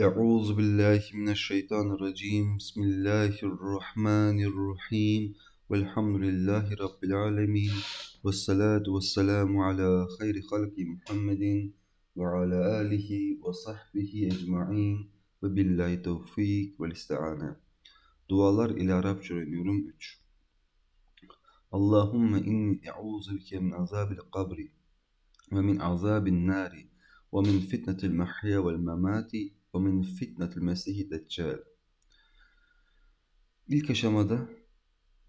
أعوذ بالله من الشيطان الرجيم. بسم الله الرحمن الرحيم. والحمد لله رب العالمين. والصلاة والسلام على خير خلق محمد وعلى آله وصحبه أجمعين. وبالله توفيق والاستعانة. دوالر إلى رب يوم 3 اللهم إني أعوذ بك من عذاب القبر ومن عذاب النار ومن فتنة المحيا والممات min fitnetil mesihi deccal. İlk aşamada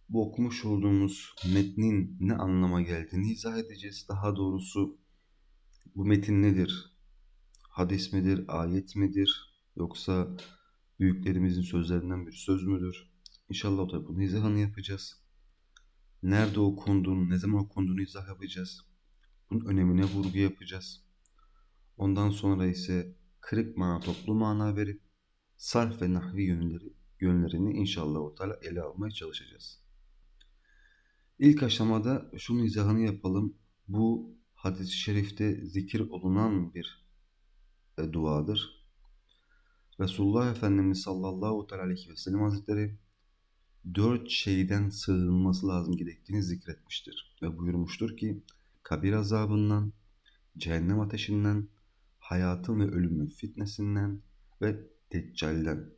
bu okumuş olduğumuz metnin ne anlama geldiğini izah edeceğiz. Daha doğrusu bu metin nedir? Hadis midir, ayet midir? Yoksa büyüklerimizin sözlerinden bir söz müdür? İnşallah da bunun izahını yapacağız. Nerede okunduğunu, ne zaman okunduğunu izah yapacağız. Bunun önemine vurgu yapacağız. Ondan sonra ise kırık mana, toplu mana verip sarf ve nahvi yönleri, yönlerini inşallah Teala ele almaya çalışacağız. İlk aşamada şunun izahını yapalım. Bu hadis-i şerifte zikir olunan bir e, duadır. Resulullah Efendimiz sallallahu aleyhi ve sellem hazretleri dört şeyden sığınılması lazım gerektiğini zikretmiştir. Ve buyurmuştur ki kabir azabından, cehennem ateşinden, hayatın ve ölümün fitnesinden ve deccalden.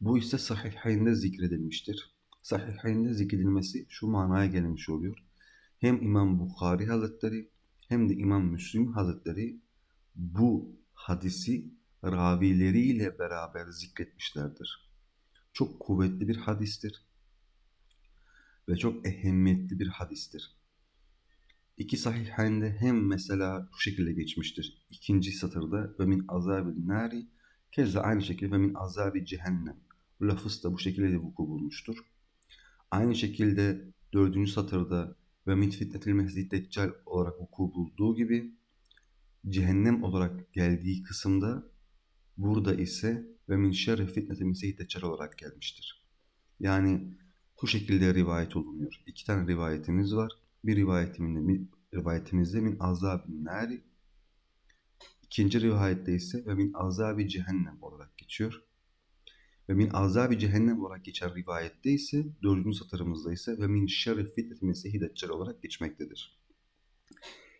Bu ise sahihayinde zikredilmiştir. Sahihayinde zikredilmesi şu manaya gelmiş oluyor. Hem İmam Bukhari Hazretleri hem de İmam Müslim Hazretleri bu hadisi ravileriyle beraber zikretmişlerdir. Çok kuvvetli bir hadistir ve çok ehemmiyetli bir hadistir. İki sahihinde hem mesela bu şekilde geçmiştir. İkinci satırda ve min azabil nari keza aynı şekilde ve min azabi cehennem. Bu lafız da bu şekilde de vuku bulmuştur. Aynı şekilde dördüncü satırda ve min fitnetil mehzid deccal olarak vuku bulduğu gibi cehennem olarak geldiği kısımda burada ise ve min şerri fitnetil mehzid deccal olarak gelmiştir. Yani bu şekilde rivayet olunuyor. İki tane rivayetimiz var. Bir rivayetimizde, rivayetimizde min azabin nari İkinci rivayette ise ve min azabi cehennem olarak geçiyor. Ve min azabi cehennem olarak geçen rivayette ise dördüncü satırımızda ise ve min şerri fitneti mesihi deccal olarak geçmektedir.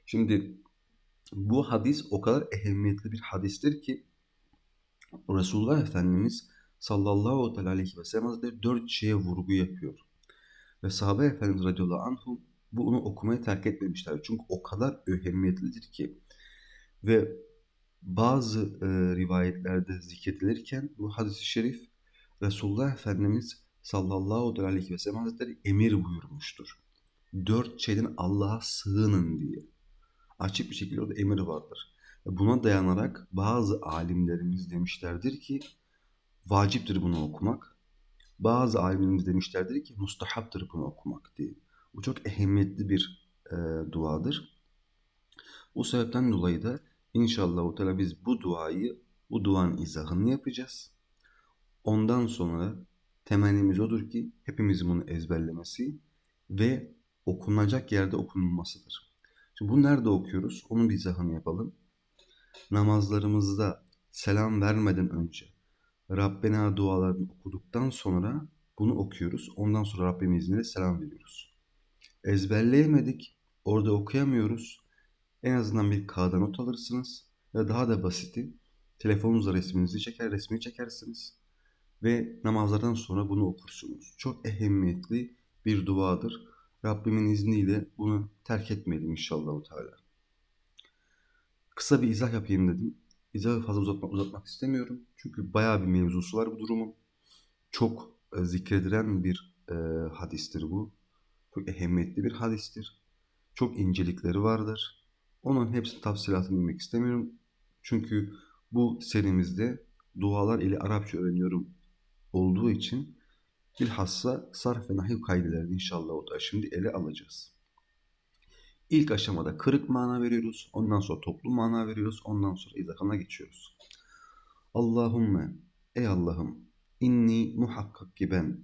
Şimdi bu hadis o kadar ehemmiyetli bir hadistir ki Resulullah Efendimiz sallallahu aleyhi ve sellem Hazretleri dört şeye vurgu yapıyor. Ve sahabe efendimiz radıyallahu anhum bunu okumayı terk etmemişler. Çünkü o kadar önemlidir ki ve bazı e, rivayetlerde zikredilirken bu hadis-i şerif Resulullah Efendimiz sallallahu aleyhi ve sellem Hazretleri emir buyurmuştur. Dört şeyden Allah'a sığının diye. Açık bir şekilde orada emir vardır. Buna dayanarak bazı alimlerimiz demişlerdir ki vaciptir bunu okumak. Bazı alimlerimiz demişlerdir ki mustahaptır bunu okumak diye. Bu çok ehemmiyetli bir e, duadır. Bu sebepten dolayı da inşallah Teala biz bu duayı, bu duanın izahını yapacağız. Ondan sonra temennimiz odur ki hepimizin bunu ezberlemesi ve okunacak yerde okunulmasıdır. Şimdi bunu nerede okuyoruz? Onun bir izahını yapalım. Namazlarımızda selam vermeden önce Rabbena dualarını okuduktan sonra bunu okuyoruz. Ondan sonra Rabbim izniyle selam veriyoruz. Ezberleyemedik, orada okuyamıyoruz. En azından bir kağıda not alırsınız. Ve daha da basiti telefonunuzla resminizi çeker, resmini çekersiniz. Ve namazlardan sonra bunu okursunuz. Çok ehemmiyetli bir duadır. Rabbimin izniyle bunu terk etmeyelim inşallah. Teala. Kısa bir izah yapayım dedim. İzahı fazla uzatmak, uzatmak istemiyorum. Çünkü bayağı bir mevzusu var bu durumun. Çok e, zikredilen bir e, hadistir bu. Çok ehemmiyetli bir hadistir. Çok incelikleri vardır. Onun hepsini tafsilatını bilmek istemiyorum. Çünkü bu serimizde dualar ile Arapça öğreniyorum olduğu için bilhassa sarf ve nahiv kaydelerini inşallah o da şimdi ele alacağız. İlk aşamada kırık mana veriyoruz. Ondan sonra toplu mana veriyoruz. Ondan sonra izahına geçiyoruz. Allahümme ey Allah'ım inni muhakkak ki ben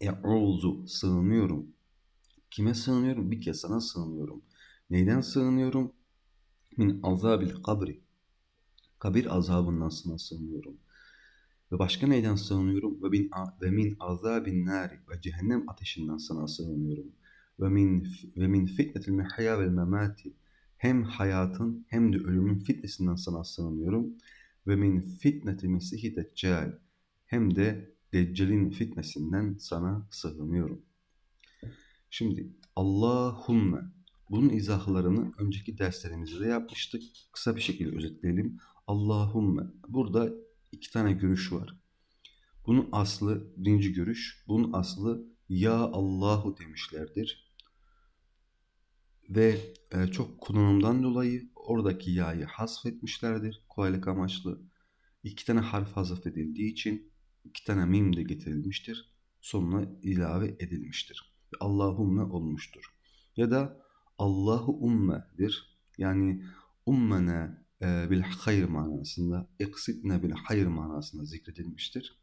e'uzu sığınıyorum. Kime sığınıyorum? Bir kez sana sığınıyorum. Neyden sığınıyorum? Min azabil kabri. kabir azabından sana sığınıyorum. Ve başka neyden sığınıyorum? Ve min, ve min azabin nari ve cehennem ateşinden sana sığınıyorum. Ve min ve min fitnetil mihya vel memati hem hayatın hem de ölümün fitnesinden sana sığınıyorum. Ve min fitneti mesihi deccal hem de Deccal'in fitnesinden sana sığınıyorum. Şimdi Allahümme bunun izahlarını önceki derslerimizde de yapmıştık. Kısa bir şekilde özetleyelim. Allahümme burada iki tane görüş var. Bunun aslı birinci görüş. Bunun aslı ya Allahu demişlerdir. Ve e, çok kullanımdan dolayı oradaki ya'yı hasfetmişlerdir. Kolaylık amaçlı. İki tane harf hasfedildiği için iki tane mim de getirilmiştir. Sonuna ilave edilmiştir. Allahumme olmuştur. Ya da Allahu ummedir. Yani ummene e, bil hayr manasında, eksitne bil hayr manasında zikredilmiştir.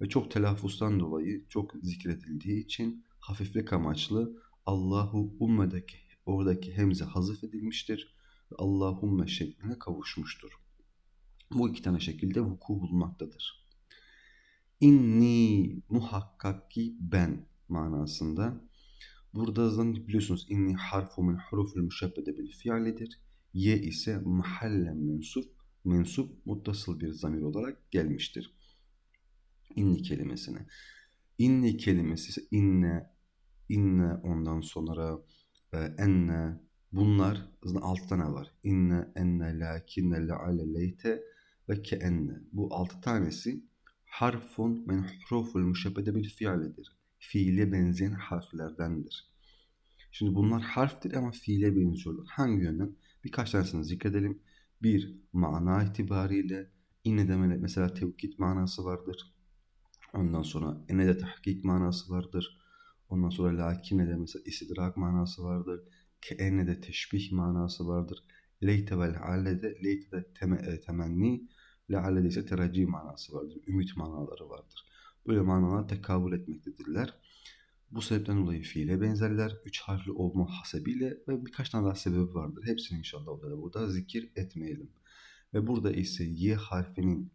Ve çok telaffuzdan dolayı çok zikredildiği için hafiflik amaçlı Allahu ummedeki oradaki hemze hazıf edilmiştir ve Allahumme şekline kavuşmuştur. Bu iki tane şekilde vuku bulmaktadır. İnni muhakkak ki ben manasında. Burada zaten biliyorsunuz inni harfu min hurufil müşebbede bil fiilidir. Ye ise mahallen mensup, mensup muttasıl bir zamir olarak gelmiştir. İnni kelimesine. İnni kelimesi ise inne, inne ondan sonra e, enne bunlar zaten altı tane var. İnne, enne, lakinne, leale, leyte ve ke enne. Bu altı tanesi harfun men huruful müşebbede bil fiilidir. Fiile benzeyen harflerdendir. Şimdi bunlar harftir ama fiile benziyorlar. Hangi yönden? Birkaç tanesini zikredelim. Bir, mana itibariyle inne demeli mesela tevkit manası vardır. Ondan sonra ene de tahkik manası vardır. Ondan sonra lakine de mesela istidrak manası vardır. Ke ene de teşbih manası vardır. Leyte vel halle de leyte de teme, e, temenni lealle de ise teracih manası vardır. Ümit manaları vardır. Böyle manalar tekabül etmektedirler. Bu sebepten dolayı fiile benzerler. Üç harfli olma hasebiyle ve birkaç tane daha sebebi vardır. Hepsini inşallah burada, burada zikir etmeyelim. Ve burada ise y harfinin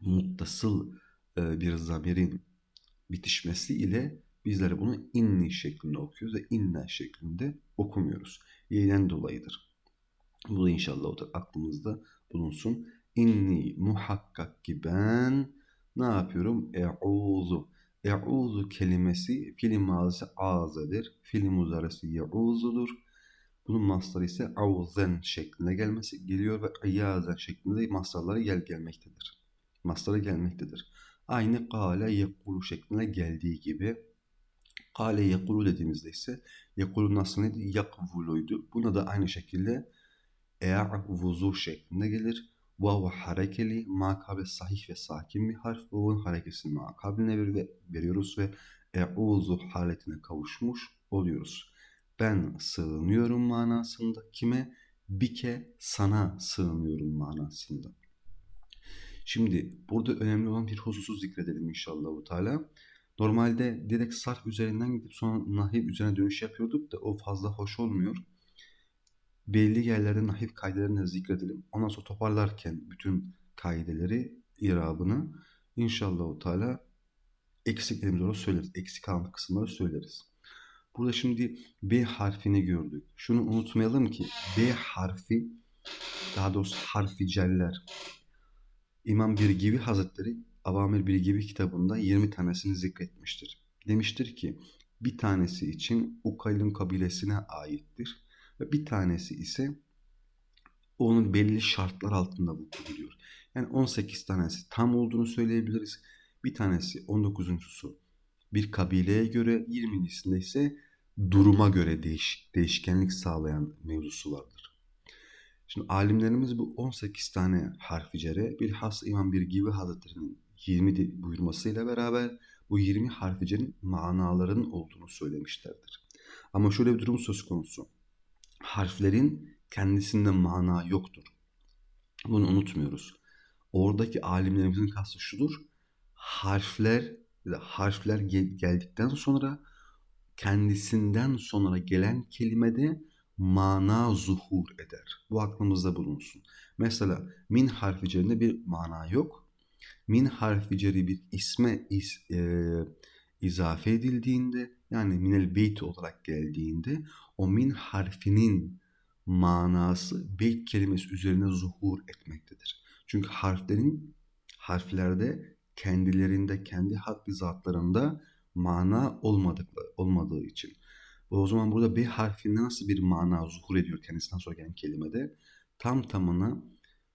muttasıl e, bir zamirin bitişmesi ile bizler bunu inni şeklinde okuyoruz ve inne şeklinde okumuyoruz. Y'den dolayıdır. Bu da inşallah o da aklımızda bulunsun. İnni muhakkak ki ben ne yapıyorum? E'uzu. E'uzu kelimesi fiil mazisi azedir. Fiil muzaresi ye'uzudur. Bunun mastarı ise avzen şeklinde gelmesi geliyor ve iyazen şeklinde mastarları gel gelmektedir. Mastarı gelmektedir. Aynı kale yekulu şeklinde geldiği gibi kale yekulu dediğimizde ise yekulu nasıl neydi? Yakvuluydu. Buna da aynı şekilde e'vuzu şeklinde gelir. Vav harekeli makabe sahih ve sakin bir harf. Vav'ın harekesini makabline ver veriyoruz ve e'uzu haletine kavuşmuş oluyoruz. Ben sığınıyorum manasında. Kime? Bike sana sığınıyorum manasında. Şimdi burada önemli olan bir hususu zikredelim inşallah bu Teala. Normalde direkt sarf üzerinden gidip sonra nahiv üzerine dönüş yapıyorduk da o fazla hoş olmuyor. Belli yerlerde nahiv kaidelerini zikredelim. Ondan sonra toparlarken bütün kaideleri, irabını inşallah Teala eksiklerimizi orada söyleriz. Eksik kalan kısımları söyleriz. Burada şimdi B harfini gördük. Şunu unutmayalım ki B harfi daha doğrusu harfi celler İmam Birgivi Hazretleri Avamir Birgivi kitabında 20 tanesini zikretmiştir. Demiştir ki bir tanesi için Ukayl'ın kabilesine aittir bir tanesi ise onun belli şartlar altında vuku buluyor. Yani 18 tanesi tam olduğunu söyleyebiliriz. Bir tanesi 19.sü bir kabileye göre 20.sinde ise duruma göre değiş, değişkenlik sağlayan mevzusu vardır. Şimdi alimlerimiz bu 18 tane harfi cere bilhassa İmam Birgivi Hazretleri'nin 20 buyurmasıyla beraber bu 20 harfi cerin manaların olduğunu söylemişlerdir. Ama şöyle bir durum söz konusu. Harflerin kendisinde mana yoktur. Bunu unutmuyoruz. Oradaki alimlerimizin kastı şudur. Harfler harfler gel- geldikten sonra kendisinden sonra gelen kelimede mana zuhur eder. Bu aklımızda bulunsun. Mesela min harfi cerinde bir mana yok. Min harfi ceri bir isme is, e, izafe edildiğinde yani minel beyt olarak geldiğinde o min harfinin manası beyt kelimesi üzerine zuhur etmektedir. Çünkü harflerin harflerde kendilerinde kendi haddi zatlarında mana olmadıkları, olmadığı için. O zaman burada B harfinde nasıl bir mana zuhur ediyor kendisinden sonra gelen kelimede? Tam tamına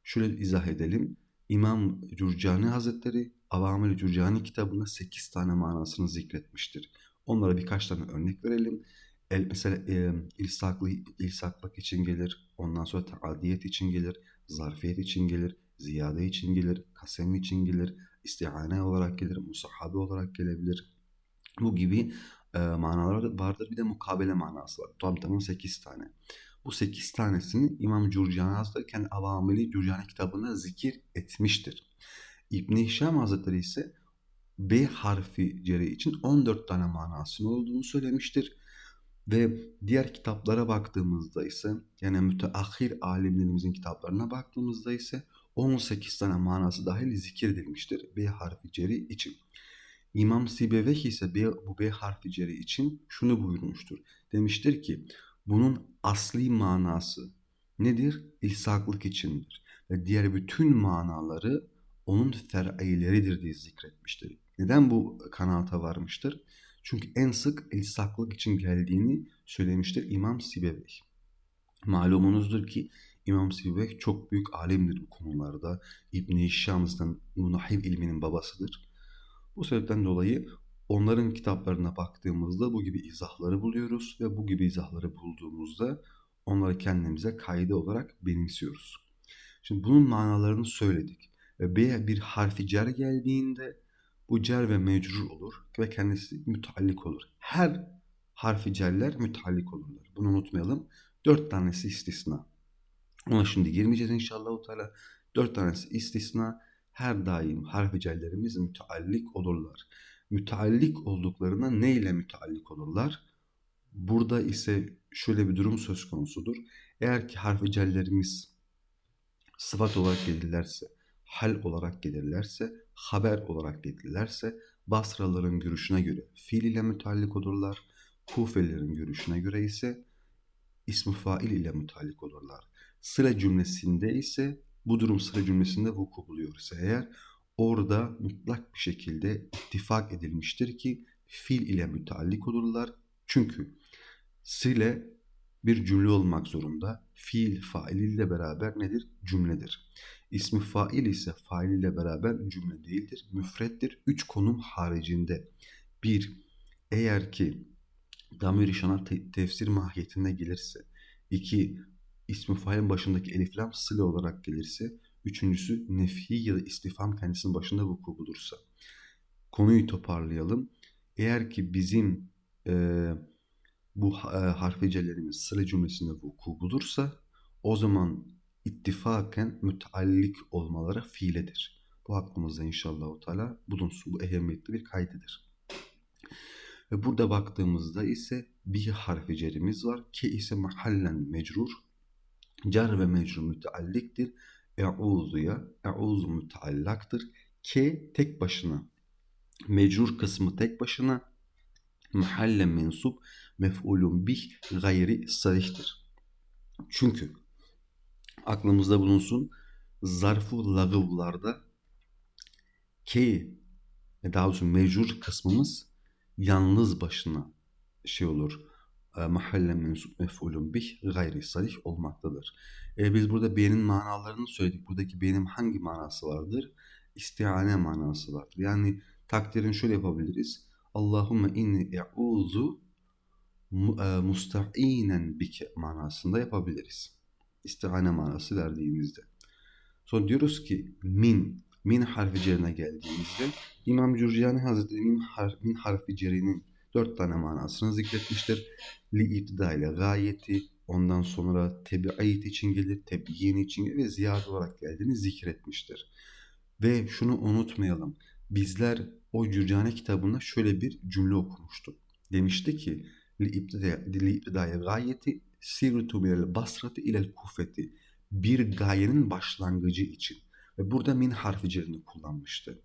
şöyle izah edelim. İmam Cürcani Hazretleri Avamil Cürcani kitabında 8 tane manasını zikretmiştir. Onlara birkaç tane örnek verelim. El, mesela e, ilsaklı, ilsaklık için gelir, ondan sonra taadiyet için gelir, zarfiyet için gelir, ziyade için gelir, kasem için gelir, istihane olarak gelir, musahabe olarak gelebilir. Bu gibi e, manalar vardır. Bir de mukabele manası var. Tam tamam 8 tane. Bu 8 tanesini İmam Cürcani Hazretleri kendi Avamili Cürcani kitabında zikir etmiştir. İbn Hişam Hazretleri ise B harfi ceri için 14 tane manasının olduğunu söylemiştir. Ve diğer kitaplara baktığımızda ise yani müteahhir alimlerimizin kitaplarına baktığımızda ise 18 tane manası dahil zikir edilmiştir B harfi ceri için. İmam Sibeveh ise bu B harfi ceri için şunu buyurmuştur. Demiştir ki bunun asli manası nedir? İlsaklık içindir. Ve diğer bütün manaları onun fer'ileridir diye zikretmiştir. Neden bu kanaata varmıştır? Çünkü en sık ilsaklık için geldiğini söylemiştir İmam Sibevey. Malumunuzdur ki İmam Sibevey çok büyük alimdir bu konularda. İbn-i Şams'dan Munahiv ilminin babasıdır. Bu sebepten dolayı onların kitaplarına baktığımızda bu gibi izahları buluyoruz ve bu gibi izahları bulduğumuzda onları kendimize kaydı olarak benimsiyoruz. Şimdi bunun manalarını söyledik. Ve bir harfi cer geldiğinde bu cer ve mecrur olur ve kendisi müteallik olur. Her harfi cerler müteallik olurlar. Bunu unutmayalım. Dört tanesi istisna. Ona şimdi girmeyeceğiz inşallah. Teala. Dört tanesi istisna. Her daim harfi cerlerimiz müteallik olurlar. Müteallik olduklarına ne ile müteallik olurlar? Burada ise şöyle bir durum söz konusudur. Eğer ki harfi cerlerimiz sıfat olarak gelirlerse, hal olarak gelirlerse, haber olarak gelirlerse Basraların görüşüne göre fiil ile müteallik olurlar. Kufelilerin görüşüne göre ise ismi fail ile müteallik olurlar. Sıra cümlesinde ise bu durum sıra cümlesinde vuku buluyorsa eğer orada mutlak bir şekilde ittifak edilmiştir ki fiil ile müteallik olurlar. Çünkü sile bir cümle olmak zorunda. Fiil failiyle beraber nedir? Cümledir. İsmi fail ise fail ile beraber cümle değildir. Müfrettir. Üç konum haricinde. Bir, eğer ki damir işana te- tefsir mahiyetinde gelirse. iki ismi failin başındaki elif lam sıle olarak gelirse. Üçüncüsü nefi ya da istifam kendisinin başında vuku bulursa. Konuyu toparlayalım. Eğer ki bizim e, bu e, harfecelerimiz sıra cümlesinde vuku bulursa o zaman ittifaken müteallik olmaları fiiledir. Bu aklımızda inşallah Teala bulunsun. Bu ehemmiyetli bir kaydedir. Ve burada baktığımızda ise bir harfi cerimiz var. Ki ise mahallen mecrur. Cer ve mecrur mütealliktir. E'uzu'ya. E'uzu müteallaktır. Ke tek başına. Mecrur kısmı tek başına. Mahallen mensup. Mef'ulun bih gayri sarihtir. Çünkü aklımızda bulunsun zarfu lagıvlarda ki daha doğrusu mecrur kısmımız yalnız başına şey olur. E, mahalle mensup mef'ulun bih gayri sarih olmaktadır. E, biz burada be'nin manalarını söyledik. Buradaki be'nin hangi manası vardır? İstihane manası vardır. Yani takdirini şöyle yapabiliriz. Allahümme inni e'uzu e, musta'inen bike manasında yapabiliriz. İstihane manası verdiğimizde. Sonra diyoruz ki min, min harfi cerine geldiğimizde İmam Cürcani Hazretleri min, har, min harfi cerinin dört tane manasını zikretmiştir. Li iptida ile gayeti, ondan sonra tebi'ayet için gelir, tebiyin için gelir ve ziyade olarak geldiğini zikretmiştir. Ve şunu unutmayalım. Bizler o Cürcani kitabında şöyle bir cümle okumuştuk. Demişti ki li iptidaya gayeti sirtu minel basrati ilel kufeti. Bir gayenin başlangıcı için. Ve burada min harfi cerini kullanmıştı.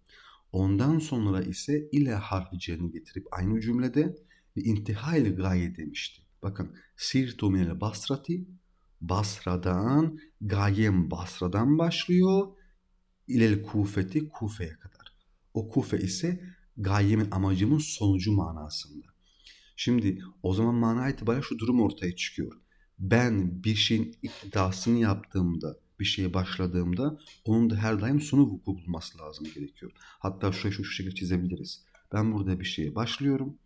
Ondan sonra ise ile harfi cerini getirip aynı cümlede ve intihal gaye demişti. Bakın sirtu minel basrati Basra'dan gayem Basra'dan başlıyor ilel kufeti Kufe'ye kadar. O Kufe ise gayemin amacımın sonucu manasında. Şimdi o zaman mana itibariyle şu durum ortaya çıkıyor. Ben bir şeyin iddiasını yaptığımda, bir şeye başladığımda onun da her daim sonu vuku bulması lazım gerekiyor. Hatta şurayı şu, şu şekilde çizebiliriz. Ben burada bir şeye başlıyorum.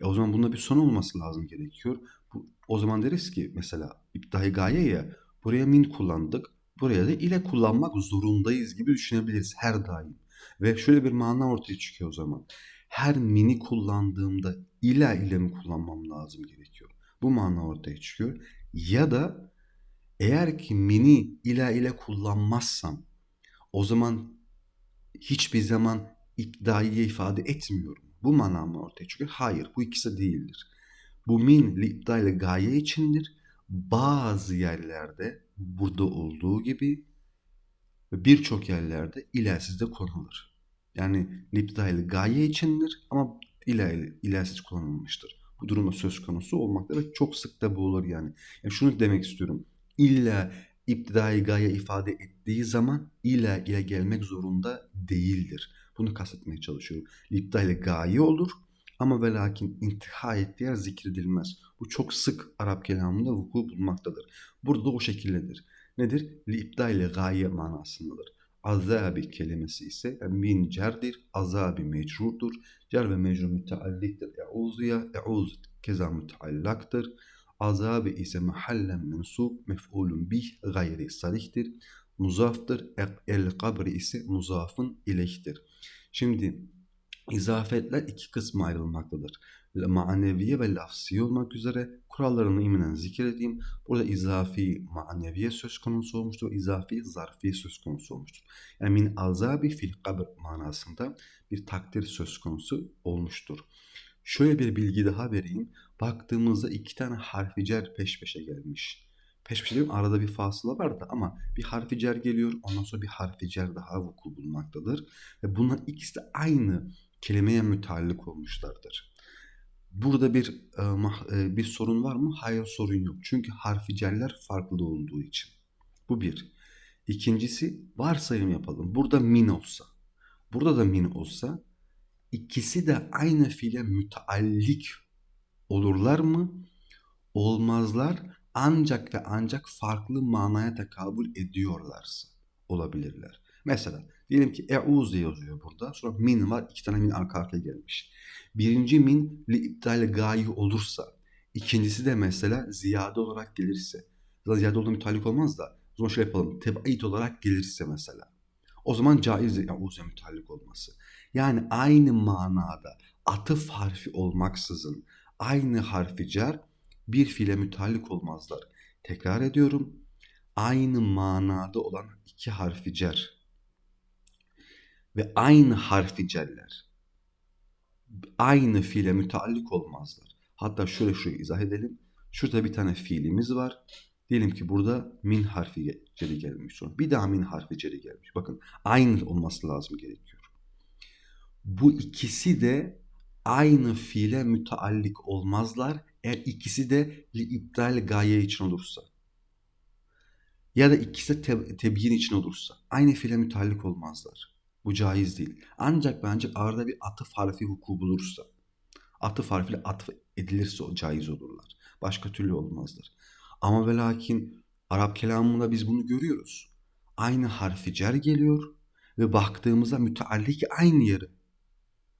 E o zaman bunda bir son olması lazım gerekiyor. Bu, o zaman deriz ki mesela iptihai gaye ya buraya min kullandık. Buraya da ile kullanmak zorundayız gibi düşünebiliriz her daim. Ve şöyle bir mana ortaya çıkıyor o zaman. Her mini kullandığımda ila ile mi kullanmam lazım gerekiyor. Bu mana ortaya çıkıyor. Ya da eğer ki mini ila ile kullanmazsam o zaman hiçbir zaman iddiayı ifade etmiyorum. Bu mana mı ortaya çıkıyor? Hayır bu ikisi değildir. Bu min li ile gaye içindir. Bazı yerlerde burada olduğu gibi birçok yerlerde ilersiz de kullanılır. Yani lipdaylı gaye içindir ama ilersiz kullanılmıştır. Bu durumda söz konusu olmakta ve çok sık da bu olur yani. yani şunu demek istiyorum. İlla iptidai gaye ifade ettiği zaman ila ile gelmek zorunda değildir. Bunu kastetmeye çalışıyorum. Lipdaylı gaye olur ama ve lakin intiha ettiği yer zikredilmez. Bu çok sık Arap kelamında vuku bulmaktadır. Burada da o şekildedir. Nedir? Liipta ile gaye manasındadır. Azabi kelimesi ise min cerdir, azabi mecrurdur. Cer ve mecrur mütealliktir. E'uzuya, e'uz keza müteallaktır. Azabi ise mahallen mensub, mef'ulun bih, gayri sarihtir. Muzaftır. El kabri ise muzafın ileyhtir. Şimdi izafetler iki kısma ayrılmaktadır. Maneviye ve lafsi olmak üzere kurallarını iminen zikredeyim. Burada izafi maneviye söz konusu olmuştur. izafi zarfi söz konusu olmuştur. Yani min azabi fil kabr manasında bir takdir söz konusu olmuştur. Şöyle bir bilgi daha vereyim. Baktığımızda iki tane harfi cer peş peşe gelmiş. Peş peşe değil arada bir fasıla vardı ama bir harfi cer geliyor ondan sonra bir harfi cer daha vuku bulmaktadır. Ve bunlar ikisi de aynı kelimeye müteallik olmuşlardır. Burada bir e, bir sorun var mı? Hayır sorun yok. Çünkü harfi cerler farklı olduğu için. Bu bir. İkincisi varsayım yapalım. Burada min olsa, burada da min olsa ikisi de aynı fiile müteallik olurlar mı? Olmazlar ancak ve ancak farklı manaya tekabül ediyorlarsa olabilirler. Mesela diyelim ki e'uz diye yazıyor burada. Sonra min var. iki tane min arka arkaya gelmiş. Birinci min li iptal gayi olursa. ikincisi de mesela ziyade olarak gelirse. Zaten ziyade olduğu mütalik olmaz da. O zaman şöyle yapalım. Tebait olarak gelirse mesela. O zaman caiz e'uz'a mütalik olması. Yani aynı manada atıf harfi olmaksızın aynı harfi cer bir fiile mütalik olmazlar. Tekrar ediyorum. Aynı manada olan iki harfi cer ve aynı harfi celler aynı fiile müteallik olmazlar. Hatta şöyle şurayı izah edelim. Şurada bir tane fiilimiz var. Diyelim ki burada min harfi ceri gelmiş sonra. Bir daha min harfi ceri gelmiş. Bakın aynı olması lazım gerekiyor. Bu ikisi de aynı fiile müteallik olmazlar. Eğer ikisi de li iptal gaye için olursa. Ya da ikisi de te- tebyin için olursa. Aynı fiile müteallik olmazlar. Bu caiz değil. Ancak bence arada bir atıf harfi hukuku bulursa, atıf harfiyle atıf edilirse o caiz olurlar. Başka türlü olmazlar. Ama ve lakin Arap kelamında biz bunu görüyoruz. Aynı harfi cer geliyor ve baktığımızda müteallik aynı yere.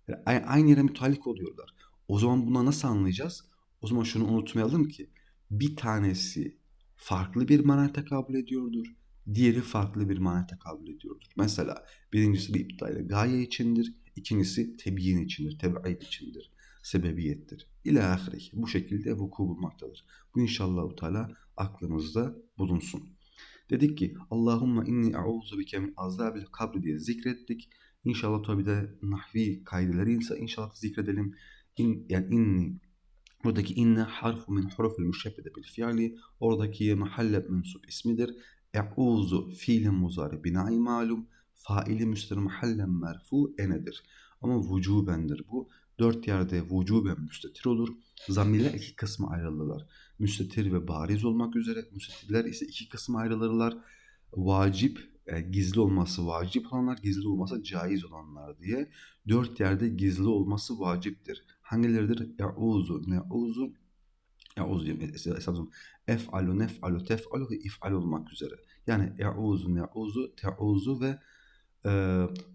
Yani aynı yere müteallik oluyorlar. O zaman buna nasıl anlayacağız? O zaman şunu unutmayalım ki bir tanesi farklı bir mana tekabül ediyordur diğeri farklı bir mana tekabül ediyordur. Mesela birincisi bir iptal gaye içindir, ikincisi tebyin içindir, teb'id içindir, sebebiyettir. İlâ ahirih. Bu şekilde vuku bulmaktadır. Bu inşallah Teala aklınızda bulunsun. Dedik ki Allahumma inni a'udhu bike min azabil kabri diye zikrettik. İnşallah tabi de nahvi kaideleri ise inşallah zikredelim. İn, yani inni Buradaki inne harfu min hurufil müşebbede bil fiili. Oradaki mahalle mensup ismidir. E'uzu fiilin muzari binai malum. Faili müsteri mahallen merfu enedir. Ama vücubendir bu. Dört yerde vücuben müstetir olur. Zamirler iki kısma ayrılırlar. Müstetir ve bariz olmak üzere. Müstetirler ise iki kısma ayrılırlar. Vacip, e, gizli olması vacip olanlar, gizli olması caiz olanlar diye. Dört yerde gizli olması vaciptir. Hangileridir? E'uzu, ne'uzu, diyeyim. Esasım ef'alu, nef'alu, tef'alu ve if'al olmak üzere. Yani e'uzu, ne'uzu, te'uzu ve e,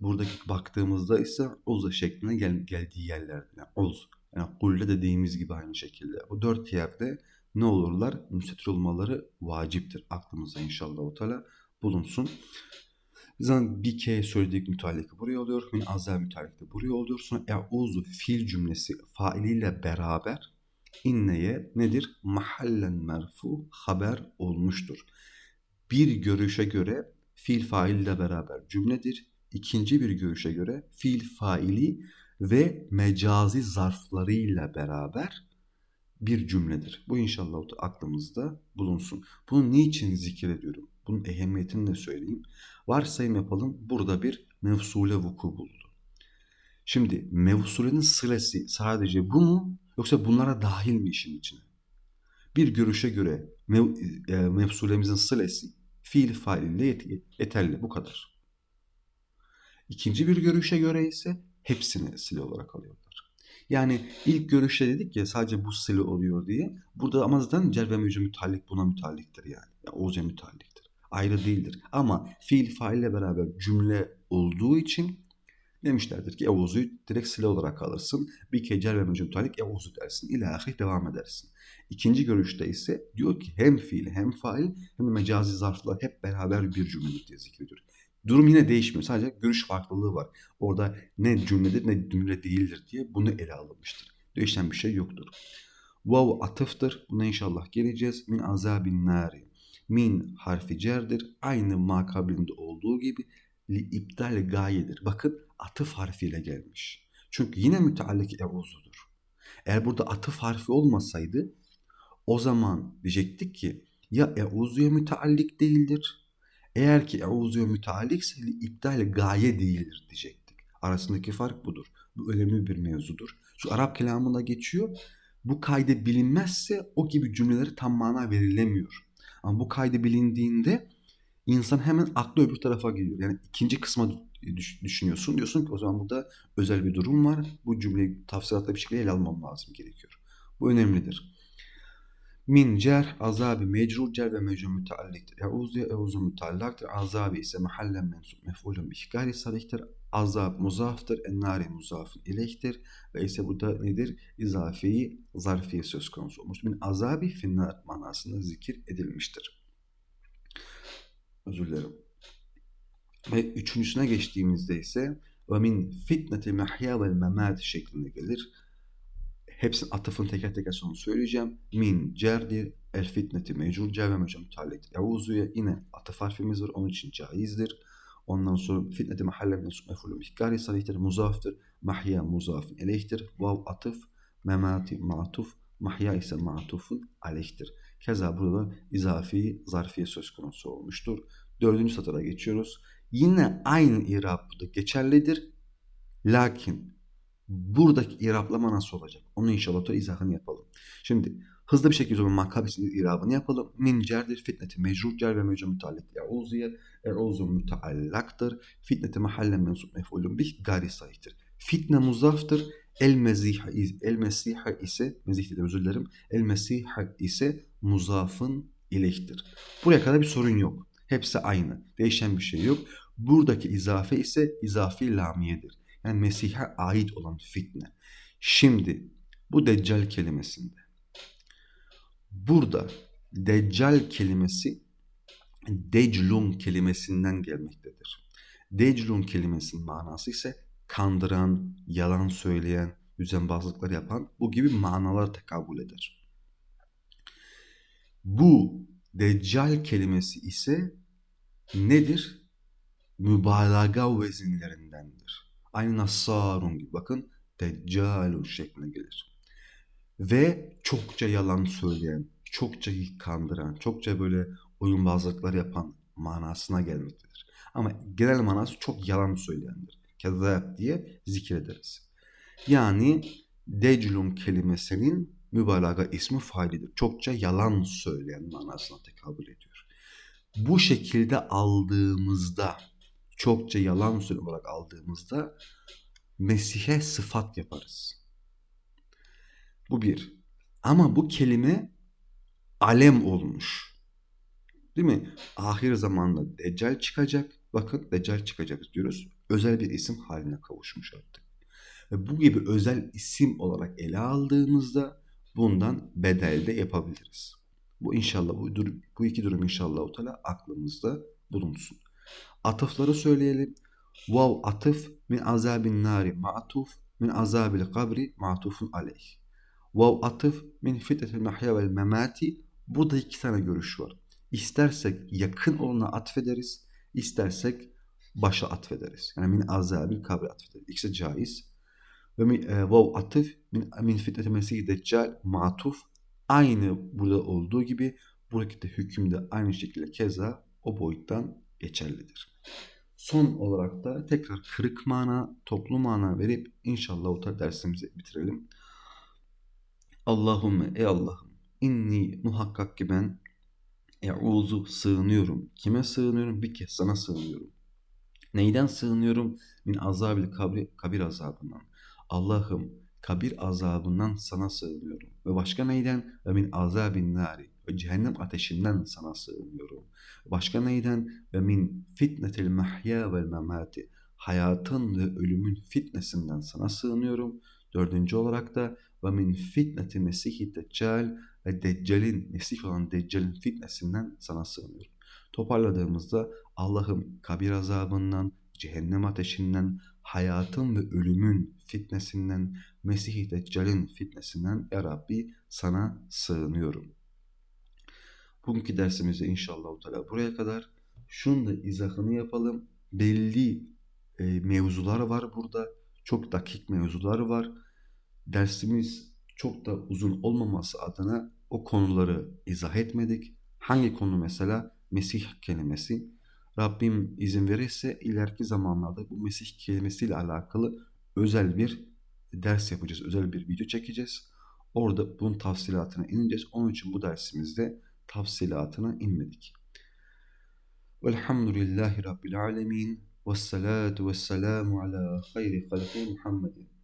buradaki baktığımızda ise uza şeklinde gel, geldiği yerlerde. Yani uz. Yani kulle dediğimiz gibi aynı şekilde. Bu dört yerde ne olurlar? Müstetir olmaları vaciptir. Aklımızda inşallah o teala bulunsun. Zaten bir kere söyledik mütealliki buraya oluyor. Min azel mütealliki de buraya oluyor. Sonra e'uzu fiil cümlesi failiyle beraber inneye nedir? Mahallen merfu haber olmuştur. Bir görüşe göre fiil faille beraber cümledir. İkinci bir görüşe göre fiil faili ve mecazi zarflarıyla beraber bir cümledir. Bu inşallah aklımızda bulunsun. Bunu niçin zikrediyorum? Bunun ehemmiyetini de söyleyeyim. Varsayım yapalım. Burada bir mevsule vuku buldu. Şimdi mevsulenin sırası sadece bu mu? Yoksa bunlara dahil mi işin içine? Bir görüşe göre mev, e, mevsulemizin sırası fiil failiyle yet, yeterli. Bu kadar. İkinci bir görüşe göre ise hepsini sile olarak alıyorlar. Yani ilk görüşte dedik ya sadece bu sile oluyor diye. Burada ama zaten cer ve mevcu mütallik buna mütalliktir yani. yani oze mütalliktir. Ayrı değildir. Ama fiil faille beraber cümle olduğu için demişlerdir ki evuzuyu direkt sile olarak alırsın. Bir kere cer ve mevcu mütallik evuzu dersin. İlahi devam edersin. İkinci görüşte ise diyor ki hem fiil hem fail hem de mecazi zarflar hep beraber bir cümledir diye zikrediyor. Durum yine değişmiyor. Sadece görüş farklılığı var. Orada ne cümledir ne cümle değildir diye bunu ele alınmıştır. Değişen bir şey yoktur. Vav atıftır. Buna inşallah geleceğiz. Min azabin nari. Min harfi cerdir. Aynı makabilinde olduğu gibi li iptal gayedir. Bakın atıf harfiyle gelmiş. Çünkü yine müteallik evuzudur. Eğer burada atıf harfi olmasaydı o zaman diyecektik ki ya euzuya müteallik değildir. Eğer ki euzuya müteallikse iptal gaye değildir diyecektik. Arasındaki fark budur. Bu önemli bir mevzudur. Şu Arap kelamında geçiyor. Bu kaydı bilinmezse o gibi cümleleri tam mana verilemiyor. Ama bu kaydı bilindiğinde insan hemen aklı öbür tarafa gidiyor. Yani ikinci kısma düşünüyorsun. Diyorsun ki o zaman burada özel bir durum var. Bu cümleyi tafsilatla bir şekilde ele almam lazım gerekiyor. Bu önemlidir. Min cer, azabi mecrur cer ve mecrur mütealliktir. Eûzu eûzu müteallaktır. Azabi ise mahallen mensup mef'ulun bi hikari sarihtir. Azab muzaftır. Ennari muzafın ileyhtir. Ve ise burada nedir? İzafiyi zarfiye söz konusu olmuş. Min azabi finnar manasında zikir edilmiştir. Özür dilerim. Ve üçüncüsüne geçtiğimizde ise ve min fitneti mahya vel memat şeklinde gelir. Hepsinin atıfın teker teker sonunu söyleyeceğim. Min cerdir, el fitneti mecrur, cer ve mecrur mutalliktir. Evuzu'ya yine atıf harfimiz var. Onun için caizdir. Ondan sonra fitneti mahalle mensup mefulun bihkari salihtir. Muzaftır. Mahya muzafın eleyhtir. Vav atıf. Memati matuf. Mahya ise matufun aleyhtir. Keza burada izafi zarfiye söz konusu olmuştur. Dördüncü satıra geçiyoruz. Yine aynı irab burada geçerlidir. Lakin buradaki irablama nasıl olacak? Onu inşallah da izahını yapalım. Şimdi hızlı bir şekilde makabesinin irabını yapalım. Min cerdir fitneti mecrur cer ve mecrur müteallik. E'uziye e'uzu müteallaktır. Fitneti mahallen mensup mef'ulun bih gari sahihtir. Fitne muzaftır. El mesiha el mesiha ise mezih dedim özür dilerim. El mesiha ise muzafın ileyhtir. Buraya kadar bir sorun yok. Hepsi aynı. Değişen bir şey yok. Buradaki izafe ise izafi lamiyedir. Yani Mesih'e ait olan fitne. Şimdi bu deccal kelimesinde burada deccal kelimesi declun kelimesinden gelmektedir. Declun kelimesinin manası ise kandıran, yalan söyleyen, düzenbazlıklar yapan bu gibi manalar tekabül eder. Bu deccal kelimesi ise nedir? Mübalağa vezinlerindendir. Aynı Nassarun gibi bakın Deccalun şeklinde gelir. ve çokça yalan söyleyen, çokça kandıran, çokça böyle oyunbazlıklar yapan manasına gelmektedir. Ama genel manası çok yalan söyleyendir. Kezzab diye zikrederiz. Yani declun kelimesinin mübalağa ismi failidir. Çokça yalan söyleyen manasına tekabül ediyor. Bu şekilde aldığımızda, çokça yalan söyle olarak aldığımızda Mesih'e sıfat yaparız. Bu bir. Ama bu kelime alem olmuş. Değil mi? Ahir zamanda Deccal çıkacak. Bakın Deccal çıkacak diyoruz. Özel bir isim haline kavuşmuş artık. Ve bu gibi özel isim olarak ele aldığımızda bundan bedel de yapabiliriz. Bu inşallah bu, bu iki durum inşallah o aklımızda bulunsun. Atıfları söyleyelim. Vav atıf min azabin nari ma'tuf min azabil kabri ma'tufun aleyh. Vav atıf min fitnetil mahya vel memati. Burada iki tane görüş var. İstersek yakın olana atfederiz, istersek başa atfederiz. Yani min azabil kabri atfederiz. İkisi caiz. Ve e, vav atıf min, min fitneti mesih deccal matuf. Aynı burada olduğu gibi buradaki de hüküm de aynı şekilde keza o boyuttan geçerlidir. Son olarak da tekrar kırık mana, toplu mana verip inşallah o dersimizi bitirelim. Allahümme ey Allah'ım inni muhakkak ki ben e'uzu sığınıyorum. Kime sığınıyorum? Bir kez sana sığınıyorum. Neyden sığınıyorum? Min azabil kabri, kabir azabından. Allah'ım kabir azabından sana sığınıyorum. Ve başka neyden? Ve min azabin nari. Ve cehennem ateşinden sana sığınıyorum. Başka neyden? Ve min fitnetil mahya vel memati. Hayatın ve ölümün fitnesinden sana sığınıyorum. Dördüncü olarak da ve min fitneti mesihi deccal ve deccalin, mesih olan deccalin fitnesinden sana sığınıyorum. Toparladığımızda Allah'ım kabir azabından, cehennem ateşinden, hayatın ve ölümün fitnesinden, Mesih-i Deccal'in fitnesinden Ya Rabbi sana sığınıyorum. Bugünkü dersimizde inşallah Teala buraya kadar. Şunu da izahını yapalım. Belli e, mevzular var burada. Çok dakik mevzular var. Dersimiz çok da uzun olmaması adına o konuları izah etmedik. Hangi konu mesela? Mesih kelimesi. Rabbim izin verirse ileriki zamanlarda bu Mesih kelimesiyle alakalı özel bir ders yapacağız. Özel bir video çekeceğiz. Orada bunun tafsilatına ineceğiz. Onun için bu dersimizde tafsilatına inmedik. Velhamdülillahi Rabbil alemin. Vessalatu vesselamu ala hayri halki Muhammedin.